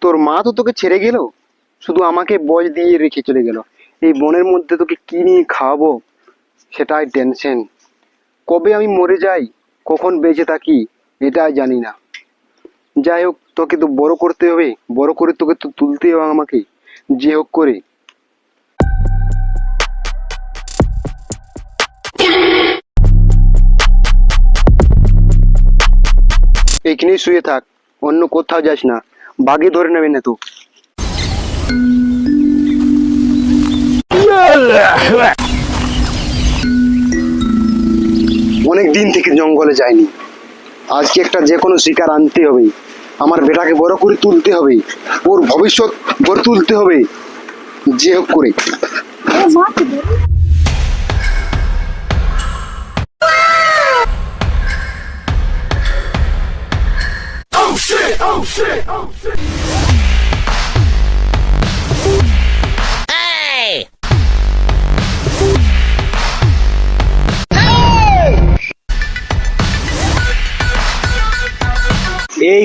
তোর মা তো তোকে ছেড়ে গেল? শুধু আমাকে বজ দিয়ে রেখে চলে গেল। এই বনের মধ্যে তোকে কি নিয়ে খাওয়াবো? সেটাই টেনশন কবে আমি মরে যাই? কখন বেঁচে থাকি? এটা জানি না। যাই হোক, তোকে তো বড় করতে হবে। বড় করে তোকে তো তুলতে হবে আমাকে। যে হোক করে। এইখানেই শুয়ে থাক। অন্য কোথাও যাস না। বাগে ধরে নেবে না তো অনেক দিন থেকে জঙ্গলে যায়নি আজকে একটা যে কোনো শিকার আনতে হবে। আমার বেটাকে বড় করে তুলতে হবে। ওর ভবিষ্যৎ গড়ে তুলতে হবে। যে হোক করে। এই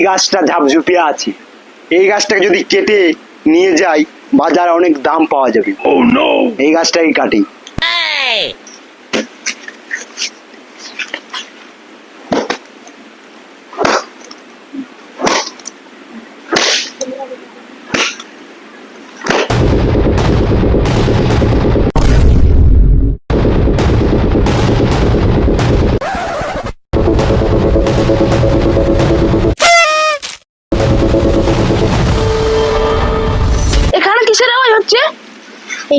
গাছটা ঝাপঝুপিয়ে আছে। এই গাছটাকে যদি কেটে নিয়ে যাই বাজারে অনেক দাম পাওয়া যাবে। এই গাছটাকে কাটি।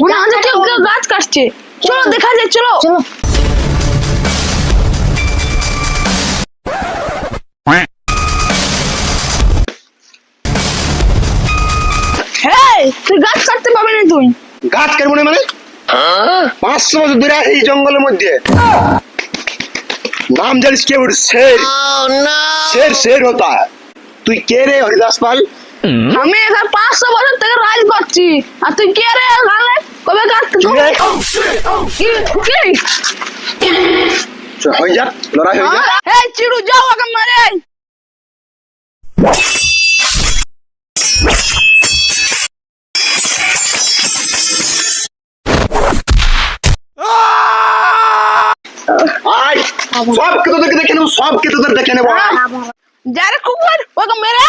মনে হচ্ছে কেউ কেউ গাছ কাটছে। চলো দেখা যায় চলো। চলো। হ্যাঁ তুই গাছ কাটতে পারবি না তুই। গাছ কাটবো না মানে? পাঁচশো বছর ধরে এই জঙ্গলের মধ্যে। নাম জানিস কে? ওর শের। শের শের হতা। তুই কে রে হরিদাস পাল? আমি এখানে পাঁচশো বছর থেকে রাজ করছি। আর তুই কে রে এখানে? কবে। কি? কি? হয়ে যাক লড়াই হয়ে যাক এই চিড়ু যাও ওকে মেরে। আয় সবকে তোদেরকে দেখে নেব সবকে তোদের দেখে নেব। যারে কুকুর ওকে মেরে।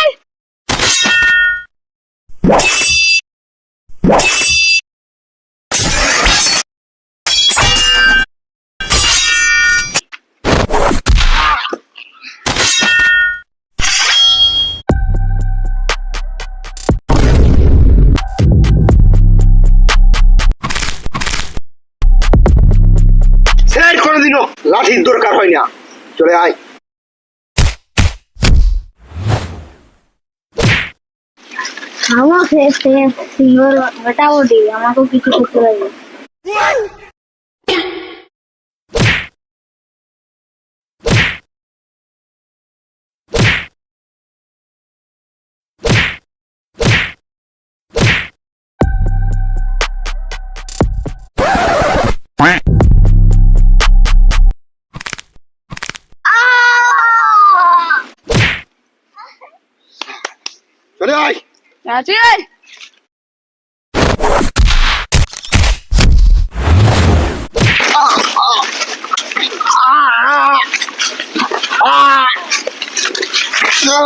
লাঠির দরকার হয় না। চলে আয়। আমাকে সে সিঙ্গল মেটাবো দি আমাকেও কিছু করতে লাগবে আয় আছি আয়। তো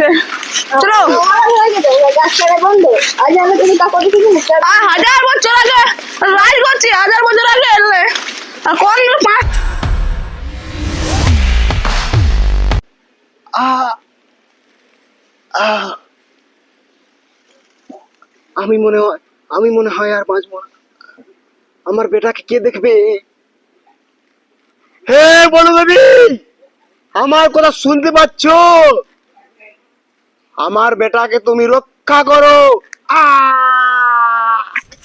গেছে চলো হাজার বছর আগে রাজ করছি হাজার বছর আগে এলে। কোন পাঁচ আমি মনে হয় আমি মনে হয় আর বাঁচবো না। আমার বেটাকে কে দেখবে? হে বলো দেবী আমার কথা শুনতে পাচ্ছ? আমার বেটাকে তুমি রক্ষা করো।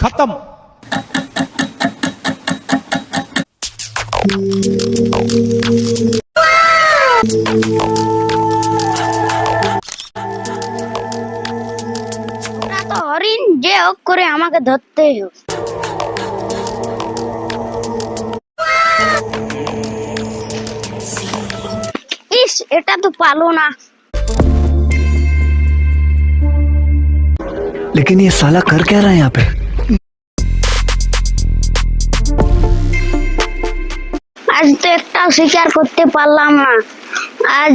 খতম। হরিণ যে হোক করে আমাকে ধরতে হোক। ইস এটা তো পালো না। लेकिन ये साला कर क्या रहा है यहाँ पे আজ তো একটাও শিকার করতে পারলাম না আজ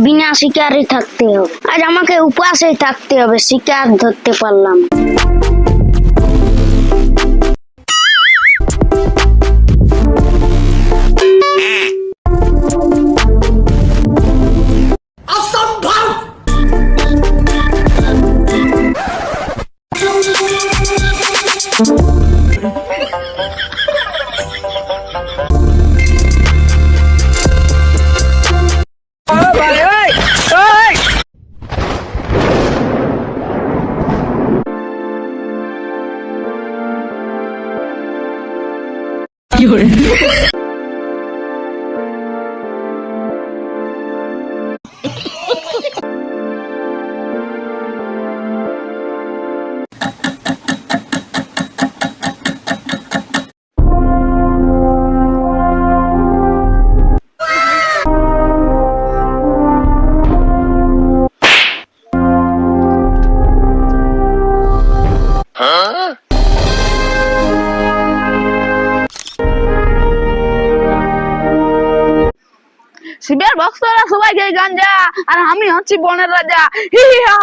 বিনা শিকারই থাকতে হবে আজ আমাকে উপাসেই থাকতে হবে শিকার ধরতে পারলাম না। শিবের ভক্তরা সবাই গাই গাঞ্জা আর আমি হচ্ছি বনের রাজা। হি হা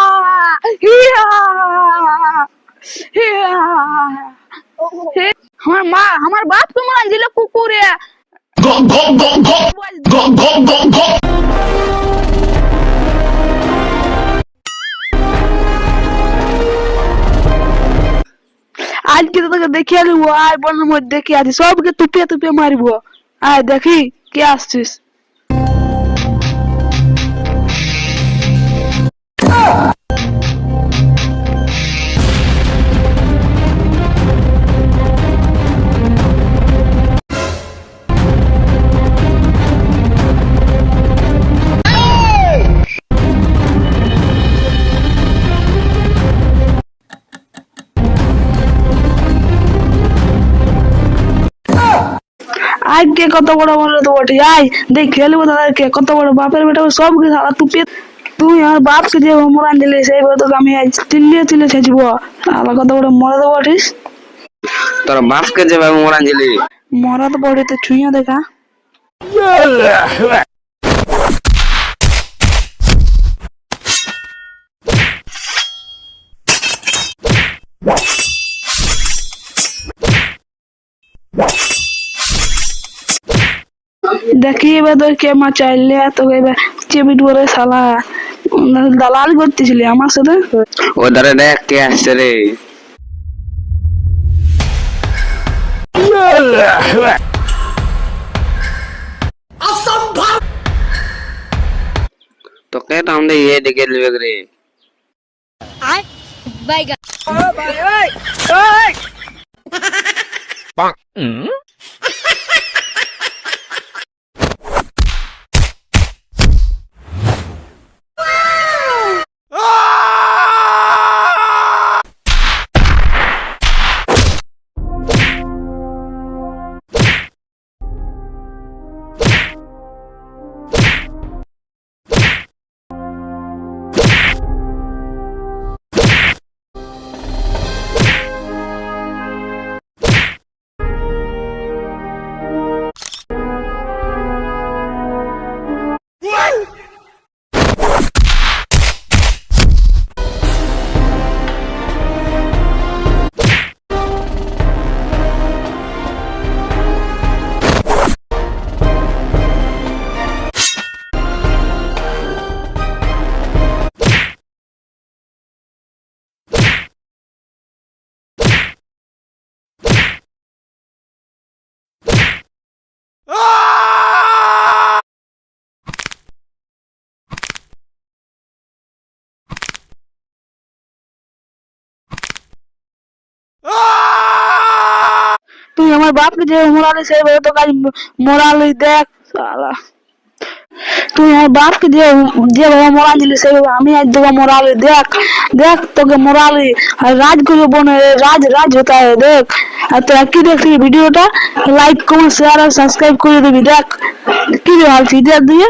হি হা হি হা। হি- আমার মা আমার বাপ তো মনে দিল কুকুরে আজকে তো তোকে দেখে আলবো আয় বনের মধ্যে কি আছে সবকে তুপিয়ে তুপিয়ে মারবো। আয় দেখি কে আসছিস? আজকে কত বড় বড় তো বটে আয় দেখ খেলব তাদেরকে কত বড় বাপের বেটা সবকে সারা তুপিয়ে তুই আমার বাপকে যে মোরান দিলি সেই তোকে আমি আজ চিল্লিয়ে চিল্লিয়ে ছেঁচবো আর কত বড় মরে তো বটিস? তোর বাপকে যেভাবে মোরাঞ্জলি মরা তো বটে তো ছুঁয়ে দেখা দেখি এবার তোর কে মা চাইলে তোকে এবার করে শালা। উম, দালাল করতেছিলি আমার সাথে ও দাঁড়া দেখ কে আসছে রে तो कहता हमने ये दिखे लिवेग रे आय बाय गा ओ बाय बाय बाय বাপকে যে মোরালি সেইভাবে তো কাজ মোরালি দেখ সালা তুই আমার বাপকে যে যেভাবে মোরাল দিলি সেইভাবে আমি আজ তোকে মোরালি দেখ দেখ তোকে মোরালি আর রাজ করে বনে রাজ রাজ হতা है। দেখ আর তোরা কি দেখলি ভিডিওটা লাইক কমেন্ট শেয়ার আর সাবস্ক্রাইব করে দিবি দেখ কি রে হাল দিয়ে দিয়ে